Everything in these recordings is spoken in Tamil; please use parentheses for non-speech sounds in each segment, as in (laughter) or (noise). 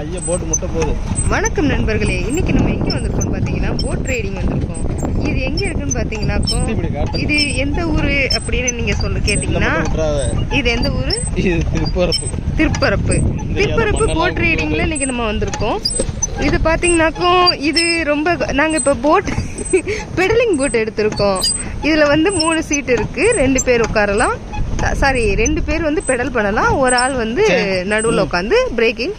ஐயா போட்டு முட்டை போகுது வணக்கம் நண்பர்களே. இன்னைக்கு நம்ம எங்க வந்திருக்கோம் பாத்தீங்கன்னா போட் ரைடிங் வந்திருக்கோம். இது எங்க இருக்குன்னு காட்டு. இது எந்த ஊரு அப்படின்னு நீங்க சொல்ல கேட்டீங்கன்னா இது எந்த ஊரு? திருப்பரப்பு. திருப்பரப்பு. திருப்பரப்பு போட் ரைடிங்ல இன்னைக்கு நம்ம வந்திருக்கோம். இது பாத்தீங்கன்னாக்கோ இது ரொம்ப நாங்க இப்ப போட் பெடலிங் போட் எடுத்திருக்கோம். இதுல வந்து மூணு சீட் இருக்கு. ரெண்டு பேர் உட்காரலாம். சாரி ரெண்டு பேர் வந்து பெடல் பண்ணலாம். ஒரு ஆள் வந்து நடுவுல உட்காந்து பிரேக்கிங்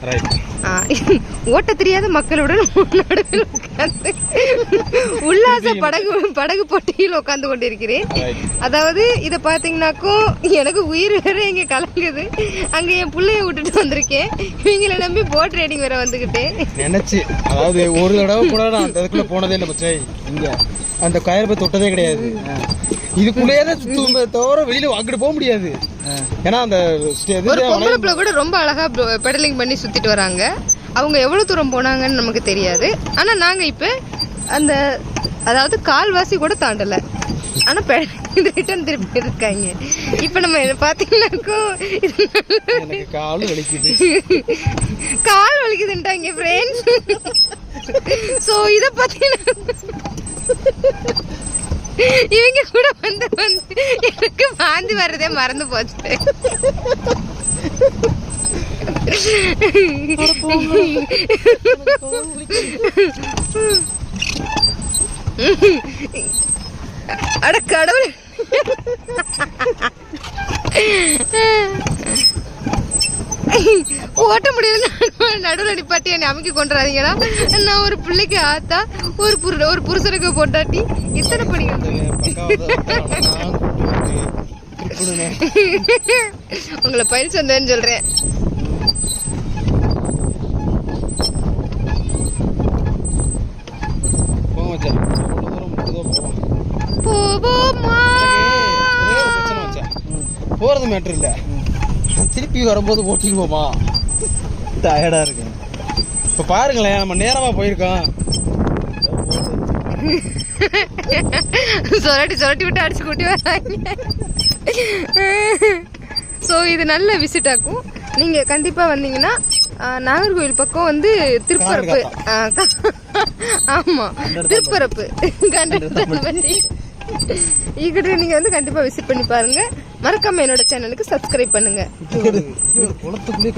(laughs) ஓட்ட தெரியாத மக்களுடன் நடுவில் உட்கார்ந்து உல்லாச படகு படகு போட்டியில் உட்கார்ந்து கொண்டிருக்கிறேன். அதாவது இதை பார்த்தீங்கன்னாக்கோ எனக்கு உயிர் வேற இங்க கலங்குது. அங்க என் பிள்ளைய விட்டுட்டு வந்திருக்கேன். இவங்கள நம்பி போட் ரைடிங் வேற வந்துகிட்டேன் நினைச்சு. அதாவது ஒரு தடவை கூட நான் அந்த இதுக்குள்ள போனதே இல்லை இங்க. அந்த கயிறு போய் தொட்டதே கிடையாது. இதுக்குள்ளேயே தான் சுத்துமே தவிர வெளியில அங்கிட்டு போக முடியாது. ஏன்னா அந்த ஒரு பொம்பளை பிள்ளை கூட ரொம்ப அழகா பெடலிங் பண்ணி சுத்திட்டு வராங்க. அவங்க எவ்வளவு தூரம் போனாங்கன்னு நமக்கு தெரியாது. ஆனா நாங்க இப்ப அந்த அதாவது கால்வாசி கூட தாண்டல. ஆனா ரிட்டர்ன் (laughs) திருப்பி இருக்காங்க. இப்ப நம்ம இதை பாத்தீங்கன்னாக்கோ இது எனக்கு காலு வலிக்குது. கால் வலிக்குதுன்ட்டாங்க ஃப்ரெண்ட்ஸ் ஸோ இதை பார்த்தீங்கன்னா இவங்க கூட வந்து வந்து எனக்கு வாந்தி வர்றதே மறந்து போச்சு அட கடவுள் ஓட்ட முடியல நடுவில் நிப்பாட்டி என்னை அமைக்க கொண்டுறாதீங்கடா நான் ஒரு பிள்ளைக்கு ஆத்தா ஒரு புரு ஒரு புருஷனுக்கு போட்டாட்டி இத்தனை படிக்கணும் உங்களை பயில் சொந்தேன்னு போவோமா? போறது மேட்ரு இல்ல. திருப்பி வரும்போது ஓட்டிடுவோமா டயர்டா இருக்கு. இப்ப பாருங்களேன் நம்ம நேரமா போயிருக்கோம். சொரட்டி சொரட்டி விட்டு அடிச்சு கூட்டி வராங்க. ஸோ இது நல்ல விசிட் ஆகும் நீங்க கண்டிப்பா வந்தீங்கன்னா நாகர்கோவில் பக்கம் வந்து திருப்பரப்பு. ஆஹ், க- ஆமா திருப்பரப்பு. கண்டபட்டி இங்கிட்ட நீங்க வந்து கண்டிப்பா விசிட் பண்ணி பாருங்க. மறக்காம என்னோட சேனலுக்கு சப்ஸ்கிரைப் பண்ணுங்க. குளத்துக்குள்ளே